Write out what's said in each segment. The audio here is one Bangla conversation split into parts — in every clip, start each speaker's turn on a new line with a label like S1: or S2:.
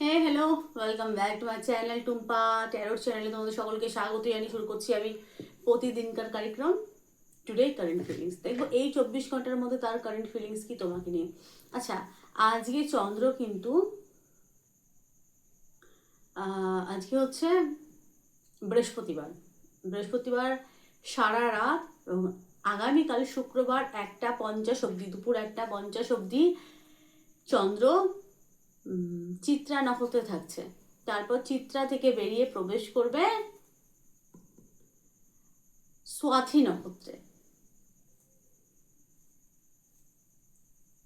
S1: হ্যাঁ hello welcome back to my channel Tumpa ট্যারোর চ্যানেলে তোমাদের সকলকে স্বাগত জানিয়ে শুরু করছি আমি প্রতিদিনকার কার্যক্রম টুডে কারেন্ট ফিলিংস দেখব এই চব্বিশ ঘণ্টার মধ্যে তার কারেন্ট ফিলিংস কি তোমাকে নিয়ে? আচ্ছা আজকে চন্দ্র কিন্তু আজকে হচ্ছে বৃহস্পতিবার। বৃহস্পতিবার সারা রাত, এবং আগামীকাল শুক্রবার একটা পঞ্চাশ অবধি, দুপুর একটা পঞ্চাশ অবধি চন্দ্র চিত্রা নক্ষত্রে থাকছে। তারপর চিত্রা থেকে বেরিয়ে প্রবেশ করবে স্বাথী নক্ষত্রে।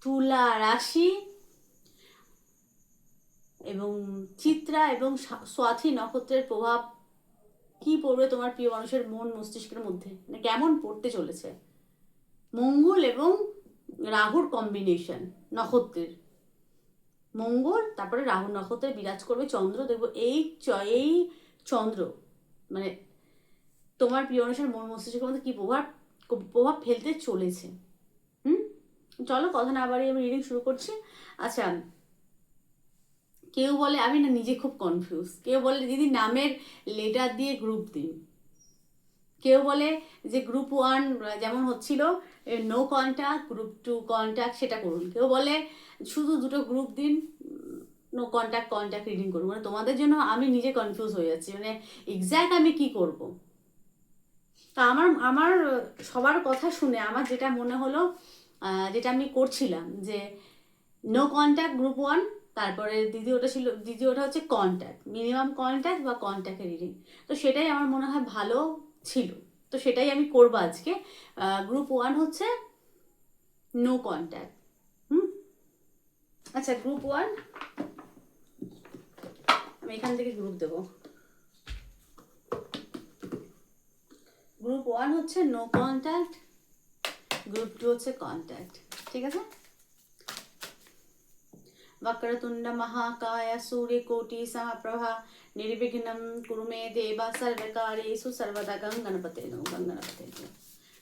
S1: তুলা রাশি এবং চিত্রা এবং সা- স্বাথী নক্ষত্রের প্রভাব কি পড়বে তোমার প্রিয় মানুষের মন মস্তিষ্কের মধ্যে? মানে কেমন পড়তে চলেছে? মঙ্গল এবং রাহুর কম্বিনেশন নক্ষত্রের। মঙ্গল, তারপরে রাহু নক্ষত্রে বিরাজ করবে চন্দ্র, দেখব এই এই চন্দ্র মানে তোমার প্রিয় মানুষের মন মস্তিষ্কের মধ্যে কি প্রভাব প্রভাব ফেলতে চলেছে। হুম? চলো কথা না বাড়িয়ে আমি রিডিং শুরু করছি। আচ্ছা কেউ বলে, আমি না নিজে খুব কনফিউজ কেউ বলে, দিদি, নামের লেটার দিয়ে গ্রুপ দিন। কেউ বলে যে গ্রুপ ওয়ান যেমন হচ্ছিল no contact group two contact সেটা করুন। কেউ বলে, শুধু দুটো গ্রুপ দিন নো কন্ট্যাক্ট কন্ট্যাক্ট রিডিং করুন। মানে তোমাদের জন্য আমি নিজে কনফিউজ হয়ে যাচ্ছি। মানে এক্স্যাক্ট আমি কি করব? তা আমার আমার, সবার কথা শুনে আমার যেটা মনে হলো যেটা আমি করছিলাম যে নো কন্ট্যাক্ট গ্রুপ ওয়ান তারপরে দ্বিতীয়টা ছিল, দ্বিতীয়টা হচ্ছে কন্ট্যাক্ট মিনিমাম কন্ট্যাক্ট বা কন্ট্যাক্টের রিডিং তো সেটাই আমার মনে হয় ভালো ছিল। তো সেটাই আমি করবো আজকে গ্রুপ ওয়ান হচ্ছে নো কন্ট্যাক্ট হুম আচ্ছা গ্রুপ ওয়ান আমি এখান থেকে গ্রুপ দেব গ্রুপ ওয়ান হচ্ছে নো কন্ট্যাক্ট গ্রুপ টু হচ্ছে কন্ট্যাক্ট ঠিক আছে वक्रतुण्ड महाकाय నిర్విఘ్నం కురుమే దేవ సర్వకార్యేషు సర్వదా గంగణపతే నో గంగణపతే నో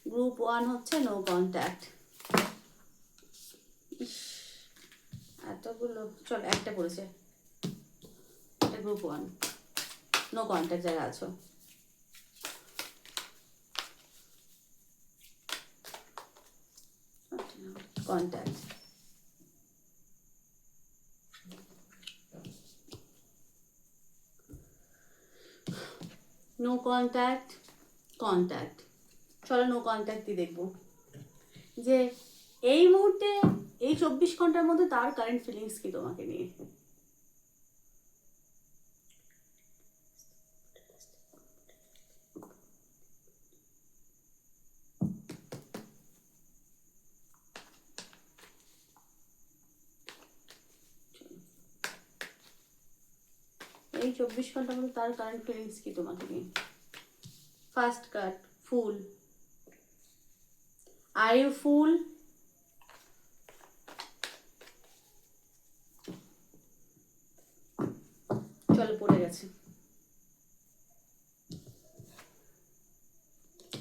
S1: গ্রুপ ওয়ান হচ্ছে নো কন্ট্যাক্ট এতগুলো চল একটা পড়েছে এটা গ্রুপ ওয়ান নো কন্ট্যাক্ট যারা আছো কন্ট্যাক্ট নো কন্ট্যাক্ট কন্ট্যাক্ট চলো নো কন্ট্যাক্টই দেখব। যে এই মুহূর্তে, এই চব্বিশ ঘণ্টার মধ্যে তার কারেন্ট ফিলিংস কি তোমাকে নিয়ে এই চব্বিশ ঘণ্টার মধ্যে তার কারেন্ট ফিলিংস কি তোমাকে নিয়ে? First cut full are you ফুল চলো, পড়ে গেছে।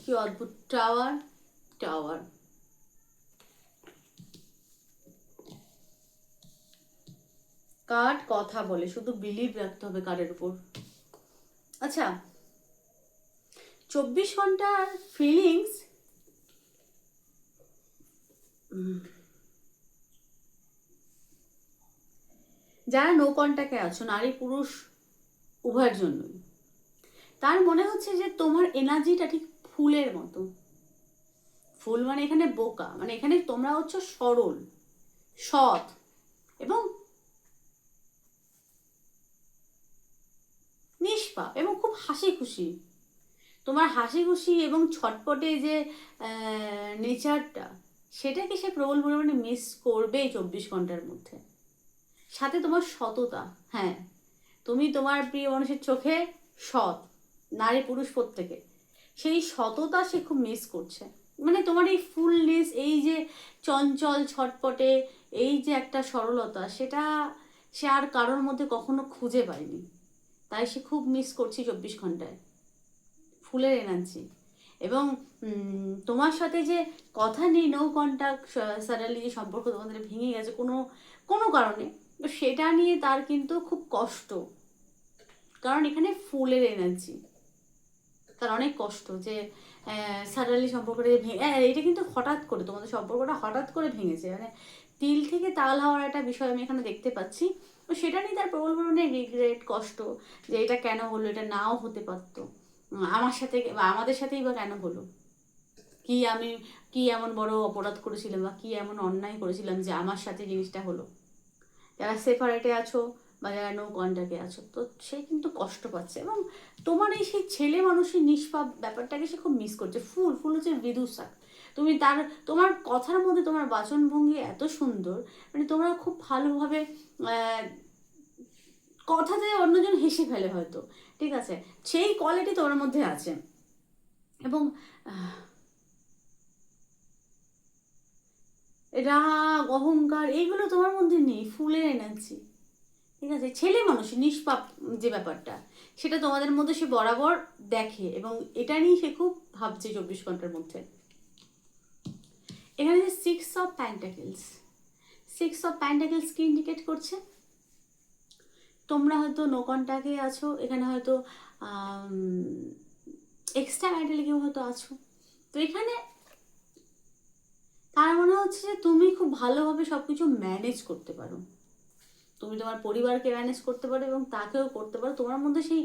S1: কি অদ্ভুত টাওয়ার টাওয়ার কার্ড কথা বলে? শুধু বিলিভ রাখতে হবে কার্ডের উপর। আচ্ছা চব্বিশ ঘণ্টার ফিলিংস যারা নো কন্ট্যাক্টে আছো, নারী পুরুষ উভয়ের জন্যই, তার মনে হচ্ছে যে তোমার এনার্জিটা ঠিক ফুলের মতো। ফুল মানে এখানে বোকা মানে এখানে তোমরা হচ্ছে সরল, সৎ, এবং নিষ্পাপ এবং খুব হাসি খুশি তোমার হাসি খুশি এবং ছটপটে যে নেচারটা, সেটাকে সে প্রবল পরিমাণে মিস করবে চব্বিশ ঘণ্টার মধ্যে। সাথে তোমার সততা হ্যাঁ। তুমি তোমার প্রিয় মানুষের চোখে সৎ, নারী পুরুষ প্রত্যেকে। সেই সততা সে খুব মিস করছে। মানে তোমার এই ফুলনেস এই যে চঞ্চল, ছটপটে, এই যে একটা সরলতা, সেটা সে আর কারোর মধ্যে কখনো খুঁজে পায়নি। তাই সে খুব মিস করছি চব্বিশ ঘন্টায়। ফুলের এনার্জি এবং তোমার সাথে যে কথা নেই নো কন্ট্যাক্ট সাডেনলি যে সম্পর্ক তোমাদের ভেঙে গেছে কোনো কোনো কারণে সেটা নিয়ে তার কিন্তু খুব কষ্ট। কারণ এখানে ফুলের এনার্জি তার অনেক কষ্ট যে সাডানলি সম্পর্কটা যে ভেঙে হ্যাঁ, এটা কিন্তু হঠাৎ করে তোমাদের সম্পর্কটা হঠাৎ করে ভেঙেছে। মানে তিল থেকে তাল হওয়ার একটা বিষয় আমি এখানে দেখতে পাচ্ছি। তো সেটা নিয়ে তার প্রবল পরিমাণে রিগ্রেট কষ্ট যে এটা কেন হলো, এটা নাও হতে পারতো। আমার সাথে বা আমাদের সাথেই বা কেন হলো? কি আমি, কি এমন বড় অপরাধ করেছিলাম বা কি এমন অন্যায় করেছিলাম যে আমার সাথে জিনিসটা হলো? যারা সেপারেটে আছো বা যারা নো কন্ট্যাক্টে আছো, তো সে কিন্তু কষ্ট পাচ্ছে এবং তোমার এই সেই ছেলে মানুষের নিষ্পাপ ব্যাপারটাকে সে খুব মিস করছে। ফুল ফুল হচ্ছে বিদুষাক তুমি তার, তোমার কথার মধ্যে তোমার বাচনভঙ্গি এত সুন্দর মানে তোমরা খুব ভালোভাবে কথাতে অন্যজন হেসে ফেলে হয়তো, ঠিক আছে? সেই কোয়ালিটি তোমার মধ্যে আছে। এবং রাগ, অহংকার, এইগুলো তোমার মধ্যে নেই, ফুলের এনার্জি, ঠিক আছে? ছেলে মানুষ, নিষ্পাপ যে ব্যাপারটা, সেটা তোমাদের মধ্যে সে বরাবর দেখে, এবং এটা নিয়ে সে খুব ভাবছে চব্বিশ ঘণ্টার মধ্যে। এখানে যে six of pentacles six of pentacles কি ইন্ডিকেট করছে? তোমরা হয়তো নো আছো, এখানে হয়তো এক্সট্রা ম্যারিটালি কেউ হয়তো আছো। তো এখানে তার মনে হচ্ছে যে তুমি খুব ভালোভাবে সব কিছু ম্যানেজ করতে পারো। তুমি তোমার পরিবারকে ম্যানেজ করতে পারো এবং তাকেও করতে পারো। তোমার মধ্যে সেই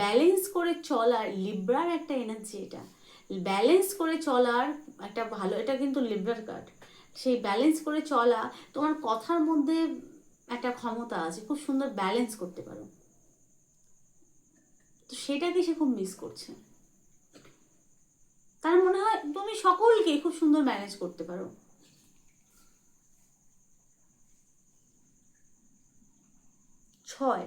S1: ব্যালেন্স করে চলার লিব্রার একটা এনার্জি এটা। ব্যালেন্স করে চলার একটা ভালো, এটা কিন্তু লিব্রার কার্ড সেই ব্যালেন্স করে চলা তোমার কথার মধ্যে একটা ক্ষমতা আছে, খুব সুন্দর ব্যালেন্স করতে পারো। তো সেটাকে সে খুব মিস করছে। তার মনে হয় তুমি সকলকে খুব সুন্দর ম্যানেজ করতে পারো। ছয়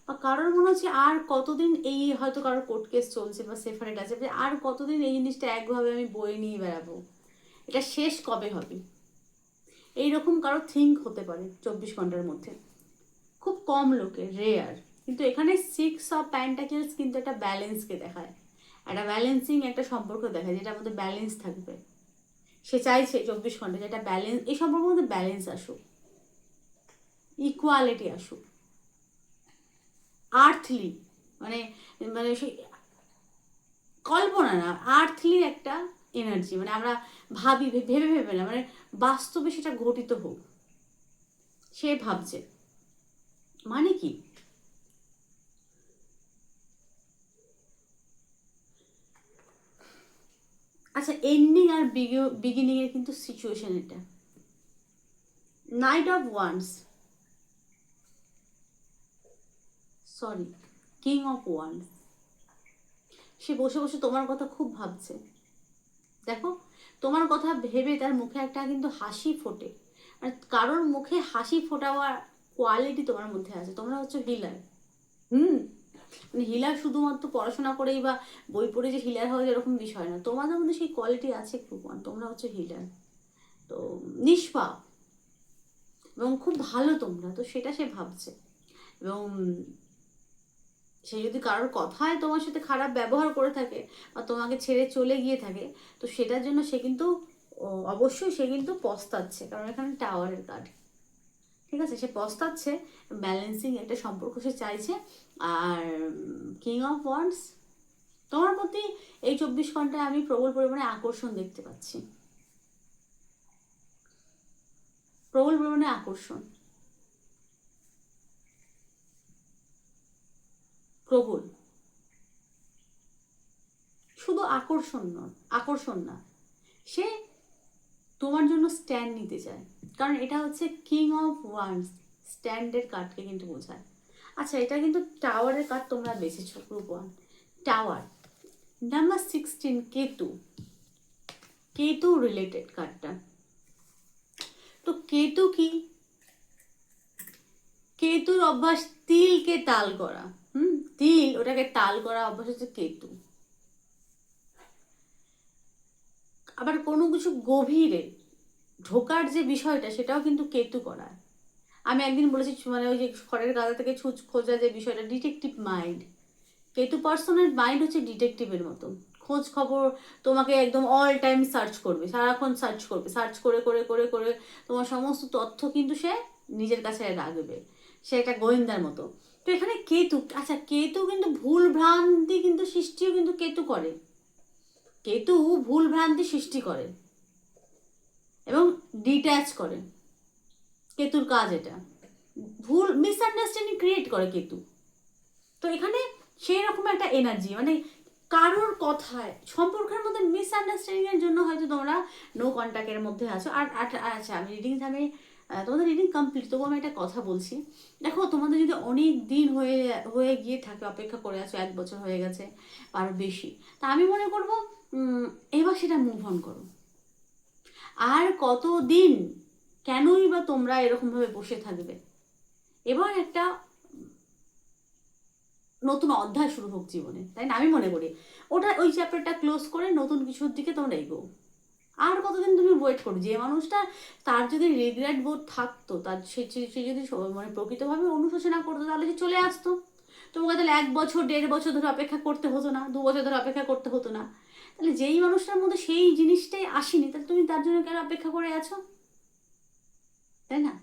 S1: বা কারোর মনে হচ্ছে আর কতদিন এই হয়তো কারোর কোর্ট কেস চলছে বা সেফারেট আছে আর কতদিন এই জিনিসটা একভাবে আমি বয়ে নিয়ে বেড়াবো? এটা শেষ কবে হবে? এইরকম কারও থিঙ্ক হতে পারে চব্বিশ ঘণ্টার মধ্যে। খুব কম লোকের রেয়ার কিন্তু এখানে সিক্স অফ প্যান্টাকেলস কিন্তু একটা ব্যালেন্সকে দেখায়। একটা ব্যালেন্সিং একটা সম্পর্ক দেখায় যেটা আমাদের ব্যালেন্স থাকবে। সে চাইছে চব্বিশ ঘণ্টা যেটা ব্যালেন্স এই সম্পর্কের মধ্যে ব্যালেন্স আসুক। ইকুয়ালিটি আসুক। আর্থলি মানে মানে সেই কল্পনা না আর্থলি একটা এনার্জি মানে আমরা ভাবি ভেবে ভেবে না মানে বাস্তবে সেটা ঘটিত হোক, সে ভাবছে। মানে কি? আচ্ছা এন্ডিং আর বিগিনিং এর কিন্তু সিচুয়েশন এটা। Knight of wands sorry king of wands সে বসে বসে তোমার কথা খুব ভাবছে। দেখো, তোমার কথা ভেবে তার মুখে একটা কিন্তু হাসি ফোটে। মানে কারোর মুখে হাসি ফোটাবার কোয়ালিটি তোমার মধ্যে আছে। তোমরা হচ্ছে হিলার হুম? মানে হিলার শুধুমাত্র পড়াশোনা করেই বা বই পড়ে যে হিলার হয় এরকম বিষয় না। তোমাদের মধ্যে সেই কোয়ালিটি আছে প্রমাণ তোমরা হচ্ছে হিলার তো নিষ্পাপ। এবং খুব ভালো তোমরা। তো সেটা সে ভাবছে। এবং সে যদি কারোর কথায় তোমার সাথে খারাপ ব্যবহার করে থাকে বা তোমাকে ছেড়ে চলে গিয়ে থাকে, তো সেটার জন্য সে কিন্তু অবশ্যই সে কিন্তু পস্তাচ্ছে। কারণ এখানে টাওয়ারের কার্ড ঠিক আছে? সে পস্তাচ্ছে ব্যালেন্সিং একটা সম্পর্ক সে চাইছে। আর কিং অফ ওয়ান্স তোমার প্রতি এই চব্বিশ ঘন্টায় আমি প্রবল পরিমাণে আকর্ষণ দেখতে পাচ্ছি। প্রবল পরিমাণে আকর্ষণ। প্রবল। শুধু আকর্ষণ নয়, আকর্ষণ না, সে তোমার জন্য স্ট্যান্ড নিতে চায়। কারণ এটা হচ্ছে কিং অফ ওয়ান্স স্ট্যান্ডের কার্ডকে কিন্তু বোঝায়। আচ্ছা এটা কিন্তু টাওয়ারের কার্ড তোমরা বেছেছো group one tower number sixteen Ketu. Ketu related কার্ডটা তো কেতু কি? কেতুর অভ্যাস তিলকে তাল করা। তিল ওটাকে তাল করা অভ্যাস হচ্ছে কেতু। আবার কোনো কিছু গভীরে ঢোকার যে বিষয়টা, সেটাও কিন্তু কেতু করায়। আমি একদিন বলেছি মানে ওই যে খড়ের গাদা থেকে ছুঁচ খোঁজা যে বিষয়টা ডিটেকটিভ মাইন্ড কেতু পার্সনের মাইন্ড হচ্ছে ডিটেকটিভের মতো খোঁজ খবর তোমাকে একদম অল টাইম সার্চ করবে, সারাক্ষণ সার্চ করবে। সার্চ করে করে করে করে তোমার সমস্ত তথ্য কিন্তু সে নিজের কাছে রাখবে। সে একটা গোয়েন্দার মতো। তো এখানে কেতু আচ্ছা কেতু কিন্তু ভুল ভ্রান্তি কিন্তু সৃষ্টিও কিন্তু কেতু করে। কেতু ভুল ভ্রান্তি সৃষ্টি করে এবং ডিট্যাচ করে। কেতুর কাজ এটা। ভুল মিসআন্ডারস্ট্যান্ডিং ক্রিয়েট করে কেতু। তো এখানে সেই রকম একটা এনার্জি মানে কারোর কথায়, সম্পর্কের মধ্যে মিসআন্ডারস্ট্যান্ডিং এর জন্য হয়তো তোমরা নো কন্ট্যাক্টের মধ্যে আছো। আর আচ্ছা আমি রিডিং আমি তোমাদের রিডিং কমপ্লিট তবু আমি একটা কথা বলছি। দেখো, তোমাদের যদি অনেক দিন হয়ে হয়ে গিয়ে থাকে, অপেক্ষা করে আছো, এক বছর হয়ে গেছে, আর বেশি, তা আমি মনে করব এবার সেটা মুভ অন করো। আর কতদিন কেনই বা তোমরা এরকমভাবে বসে থাকবে? এবার একটা নতুন অধ্যায় শুরু হোক জীবনে, তাই না? আমি মনে করি। ওটা, ওই চ্যাপ্টারটা ক্লোজ করে নতুন কিছুর দিকে তোমরা এগো আর কতদিন তুমি ওয়েট করো যে মানুষটা তার যদি রিগ্রেট বোধ থাকতো, তার সে, সে- যদি মানে প্রকৃতভাবে অনুশোচনা করতো, তাহলে সে চলে আসতো। তোমাকে তাহলে এক বছর, দেড় বছর ধরে অপেক্ষা করতে হতো না, দু বছর ধরে অপেক্ষা করতে হতো না। তাহলে যেই মানুষটার মধ্যে সেই জিনিসটাই আসেনি, তাহলে তুমি তার জন্য কেন অপেক্ষা করে আছো? তাই না?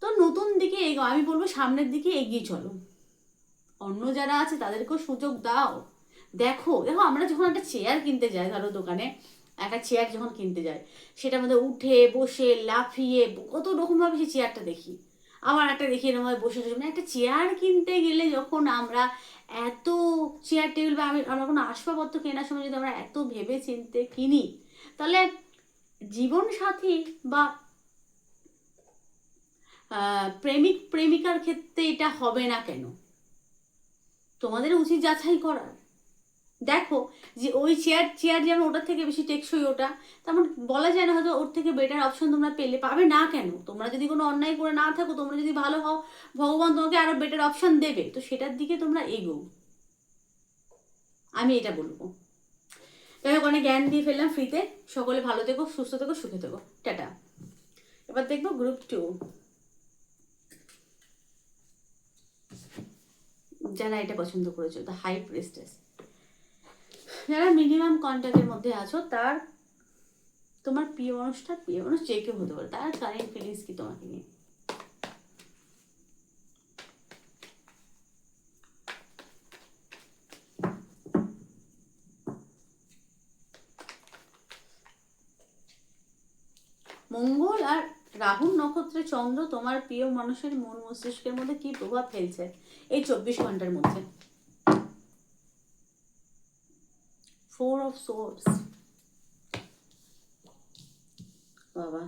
S1: তো নতুন দিকে এগো, আমি বলব সামনের দিকে এগিয়ে চলো। অন্য যারা আছে তাদেরকেও সুযোগ দাও। দেখো দেখো আমরা যখন একটা চেয়ার কিনতে যাই ধরো দোকানে একটা চেয়ার যখন কিনতে যায়, সেটার মধ্যে উঠে, বসে, লাফিয়ে, কত রকমভাবে সেই চেয়ারটা দেখি। আবার একটা দেখি এরকম বসে মানে একটা চেয়ার কিনতে গেলে যখন আমরা এত চেয়ার টেবিল বা আমি, আমরা কোনো আসবাবপত্র কেনার সময় যদি আমরা এত ভেবে চিনতে কিনি, তাহলে জীবন সাথী বা প্রেমিক, প্রেমিকার ক্ষেত্রে এটা হবে না কেন? তোমাদের উচিত যাচাই করার। দেখো যে ওই চেয়ার চেয়ার যেমন ওটার থেকে বেশি টেকসই ওটা তেমন বলা যায় না হয়তো ওর থেকে বেটার অপশন তোমরা পেলে, পাবে না কেন? তোমরা যদি কোনো অন্যায় করে না থাকো, তোমরা যদি ভালো হও, ভগবান তোমাকে আরও বেটার অপশন দেবে। তো সেটার দিকে তোমরা এগো আমি এটা বলব। যাই হোক, অনেক জ্ঞান দিয়ে ফেললাম ফ্রিতে সকলে ভালো থেকো, সুস্থ থেকো, সুখে থেকো। টাটা। এবার দেখব গ্রুপ টু যারা এটা পছন্দ করেছ দ্য হাই প্রেস্টেস যারা মিনিমাম কন্ট্যাক্টের মধ্যে আছো, তার, তোমার প্রিয় মানুষটা প্রিয় মানুষ যে কেউ হতে পারে, তার কারেন্ট ফিলিংস কি তোমাকে নিয়ে? মঙ্গল আর রাহুল নক্ষত্রে চন্দ্র তোমার প্রিয় মানুষের মন মস্তিষ্কের মধ্যে কি প্রভাব ফেলছে? এই চব্বিশ ঘণ্টার মধ্যে। ফোর অফ সোর্স বাবা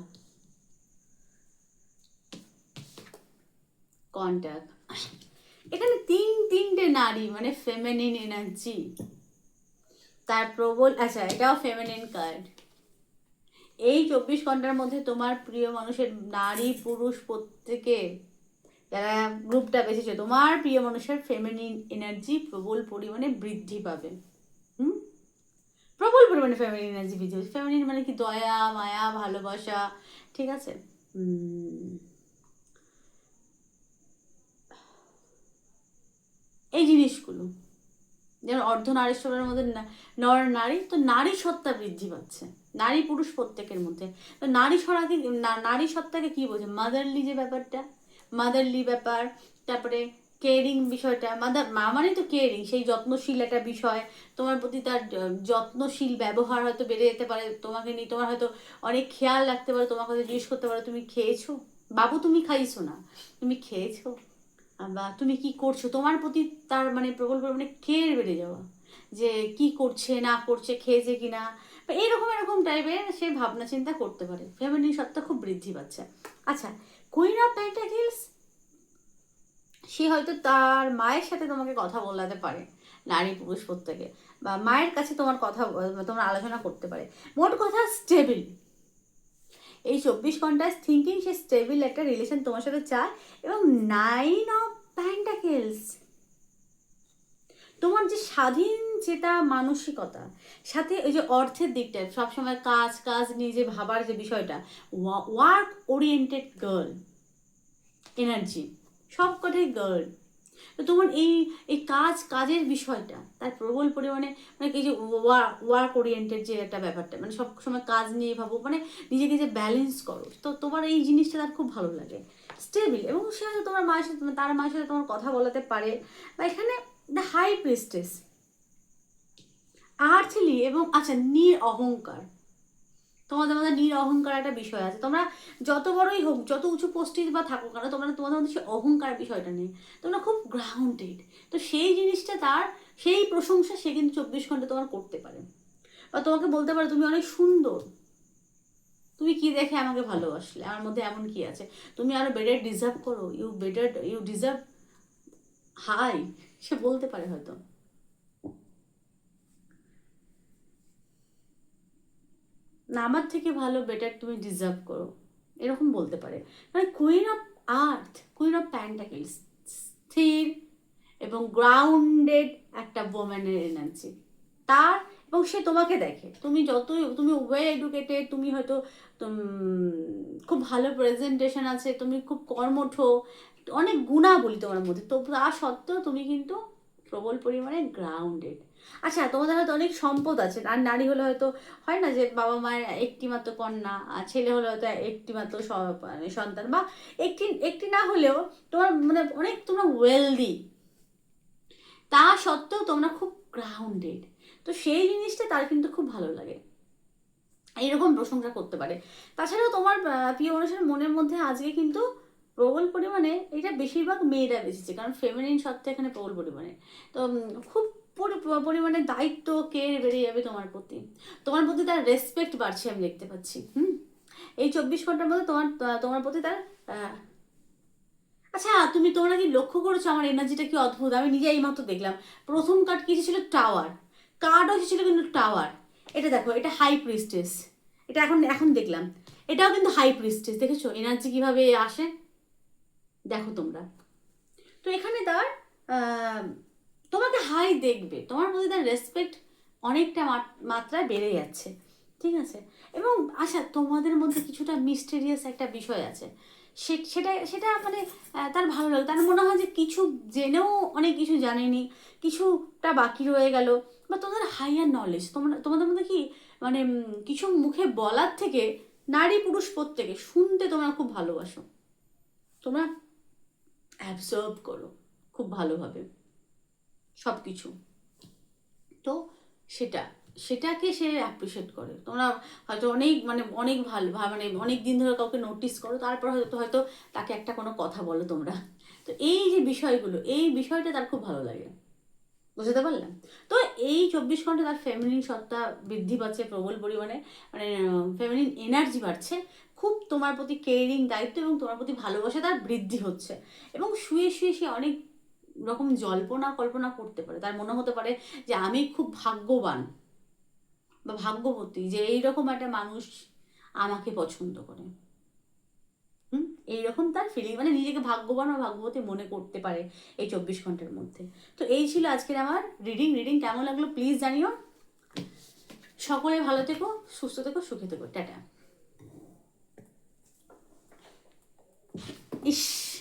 S1: কন্ট্যাক্ট এখানে তিন, তিনটে নারী মানে ফেমিনিন এনার্জি তার প্রবল আচ্ছা এটাও ফেমিনিন কার্ড এই চব্বিশ ঘণ্টার মধ্যে তোমার প্রিয় মানুষের নারী, পুরুষ প্রত্যেকে, যারা গ্রুপটা বেঁচেছে, তোমার প্রিয় মানুষের ফেমিনিন এনার্জি প্রবল পরিমাণে বৃদ্ধি পাবে। প্রবল পরিমাণে ফেমিনিন এনার্জি পাবে ফেমিনিন মানে কি দয়া, মায়া, ভালোবাসা, ঠিক আছে? এই জিনিসগুলো। যেমন অর্ধনারীশ্বরের মধ্যে নর নারী, তো নারী সত্তা বৃদ্ধি পাচ্ছে। নারী পুরুষ প্রত্যেকের মধ্যে। তো নারী সরাকে নারী সত্তাকে কি বোঝে মাদারলি যে ব্যাপারটা মাদারলি ব্যাপার, তারপরে কেয়ারিং বিষয়টা মাদার মা মানে তো কেয়ারিং সেই যত্নশীল একটা বিষয়। তোমার প্রতি তার যত্নশীল ব্যবহার হয়তো বেড়ে যেতে পারে, তোমাকে নিয়ে তোমার হয়তো অনেক খেয়াল রাখতে পারে তোমাকে হয়তো জিজ্ঞেস করতে পারে, তুমি খেয়েছো? বাবু, তুমি খাইছো না। তুমি খেয়েছো? বা তুমি কি করছ? তোমার প্রতি তার মানে প্রবল পরিমাণে কেয়ার বেড়ে যাওয়া, যে কি করছে, না করছে, খেয়েছে কি না এরকম এরকম টাইপের সে ভাবনা চিন্তা করতে পারে। ফ্যামিলি সত্তা খুব বৃদ্ধি পাচ্ছে। আচ্ছা কুইন অফ প্যান্টাকিলস সে হয়তো তার মায়ের সাথে তোমাকে কথা বলাতে পারে, নারী পুরুষ প্রত্যেকে, বা মায়ের কাছে তোমার কথা, তোমার আলোচনা করতে পারে। মোট কথা স্টেবিল এই চব্বিশ ঘন্টায় থিঙ্কিং সে স্টেবিল একটা রিলেশন তোমার সাথে চায়, এবং নাইন অফ প্যান্টাকেলস তোমার যে স্বাধীন যেটা মানসিকতা, সাথে ওই যে অর্থের দিকটা, সবসময় কাজ কাজ নিয়ে যে ভাবার যে বিষয়টা ওয়ার্ক ওরিয়েন্টেড গার্ল এনার্জি সব কটাই গার্ল তো তোমার এই এই কাজ, কাজের বিষয়টা, তার প্রবল পরিমাণে মানে এই যে ওয়ার্ক ওরিয়েন্টেড যে একটা ব্যাপারটা মানে সব সময় কাজ নিয়ে ভাবো মানে নিজেকে যে ব্যালেন্স করো, তো তোমার এই জিনিসটা তার খুব ভালো লাগে। স্টেবিল এবং সে হয়তো তোমার মায়ের সাথে, তার মায়ের সাথে তোমার কথা বলাতে পারে, বা এখানে দ্য হাই প্রেস্টেস আর্থলি এবং আচ্ছা নির অহংকার তোমাদের মধ্যে নির অহংকার একটা বিষয় আছে। তোমরা যত বড়ই হোক, যত উঁচু পোস্টে বা থাকো কেন, তোমরা তোমাদের মধ্যে সেই অহংকার বিষয়টা নেই। তোমরা খুব গ্রাউন্ডেড তো সেই জিনিসটা তার, সেই প্রশংসা সে কিন্তু চব্বিশ ঘণ্টা তোমার করতে পারে। বা তোমাকে বলতে পারে, তুমি অনেক সুন্দর। তুমি কি দেখে আমাকে ভালোবাসলে? আমার মধ্যে এমন কি আছে? তুমি আরও বেটার ডিজার্ভ করো। You better you deserve high সে বলতে পারে হয়তো। না, আমার থেকে ভালো বেটার তুমি ডিজার্ভ করো। এরকম বলতে পারে। মানে queen of earth queen of pentacles স্থির এবং গ্রাউন্ডেড একটা ওমেনের এনার্জি তার এবং সে তোমাকে দেখে। তুমি যতই, তুমি ওয়েল এডুকেটেড তুমি হয়তো খুব ভালো প্রেজেন্টেশন আছে, তুমি খুব কর্মঠ, অনেক গুণাবলী তোমার মধ্যে। তো তা সত্ত্বেও তুমি কিন্তু প্রবল পরিমাণে গ্রাউন্ডেড আচ্ছা তোমাদের হয়তো অনেক সম্পদ আছে। আর নারী হলে হয়তো হয় না যে বাবা মায়ের একটি মাত্র কন্যা, আর ছেলে হলে হয়তো একটি মাত্র মানে সন্তান বা একটি একটি না হলেও তোমার মানে অনেক তোমরা ওয়েলদি তা সত্ত্বেও তোমরা খুব গ্রাউন্ডেড তো সেই জিনিসটা তার কিন্তু খুব ভালো লাগে। এইরকম প্রশংসা করতে পারে। তাছাড়াও তোমার প্রিয় মানুষের মনের মধ্যে আজকে কিন্তু প্রবল পরিমাণে এটা বেশিরভাগ মেয়েরা বেশিছে কারণ ফেমিনিন সত্ত্বে এখানে প্রবল পরিমাণে। তো খুব পরিমাণে দায়িত্ব কেয়ার বেড়ে যাবে তোমার প্রতি? তোমার প্রতি তার রেসপেক্ট বাড়ছে আমি দেখতে পাচ্ছি, হুম? এই চব্বিশ ঘণ্টার মধ্যে তোমার তোমার প্রতি তার আচ্ছা তুমি তোমরা কি লক্ষ্য করেছ আমার এনার্জিটা কি অদ্ভুত? আমি নিজে এই এইমাত্র দেখলাম। প্রথম কার্ড কি ছিল টাওয়ার কার্ডও এসেছিল কিন্তু টাওয়ার এটা দেখো, এটা হাই প্রিস্টেস এটা এখন এখন দেখলাম। এটাও কিন্তু হাই প্রিস্টেস দেখেছ? এনার্জি কীভাবে আসে? দেখো তোমরা। তো এখানে তার তোমাকে হাই দেখবে, তোমার প্রতি তার রেসপেক্ট অনেকটা মাত- মাত্রায় বেড়ে যাচ্ছে, ঠিক আছে? এবং আচ্ছা তোমাদের মধ্যে কিছুটা মিস্টেরিয়াস একটা বিষয় আছে। সেটা সেটা মানে তার ভালো লাগে। তার মনে হয় যে কিছু জেনেও অনেক কিছু জানেনি, কিছুটা বাকি রয়ে গেল। বা তোমাদের হাইয়ার নলেজ তোমরা, তোমাদের মধ্যে কি মানে কিছু মুখে বলার থেকে, নারী পুরুষ প্রত্যেকে শুনতে তোমরা খুব ভালোবাসো। তোমরা অ্যাবজর্ভ করো, খুব ভালোভাবে। সব কিছু তো সেটা, সেটাকে সে অ্যাপ্রিসিয়েট করে। তোমরা হয়তো অনেক মানে অনেক ভালো মানে অনেক দিন ধরে কাউকে নোটিস করো, তারপর হয়তো হয়তো তাকে একটা কোনো কথা বলো তোমরা। তো এই যে বিষয়গুলো, এই বিষয়টা তার খুব ভালো লাগে। বুঝতে পারলাম তো এই চব্বিশ ঘণ্টা তার ফেমিনিন সত্তা বৃদ্ধি পাচ্ছে প্রবল পরিমাণে মানে ফেমিনিন এনার্জি বাড়ছে। খুব তোমার প্রতি কেয়ারিং দায়িত্ব এবং তোমার প্রতি ভালোবাসা তার বৃদ্ধি হচ্ছে। এবং শুয়ে শুয়ে সে অনেক রকম জল্পনা কল্পনা করতে পারে। তার মনে হতে পারে যে আমি খুব ভাগ্যবান বা ভাগ্যবতী যে এইরকম একটা মানুষ আমাকে পছন্দ করে। এইরকম তার ফিলিং মানে নিজেকে ভাগ্যবান বা ভাগ্যবতী মনে করতে পারে এই চব্বিশ ঘণ্টার মধ্যে। তো এই ছিল আজকের আমার রিডিং রিডিং কেমন লাগল প্লিজ জানিও। সকলে ভালো থেকো, সুস্থ থেকো, সুখে থেকো। টাটা। ইস।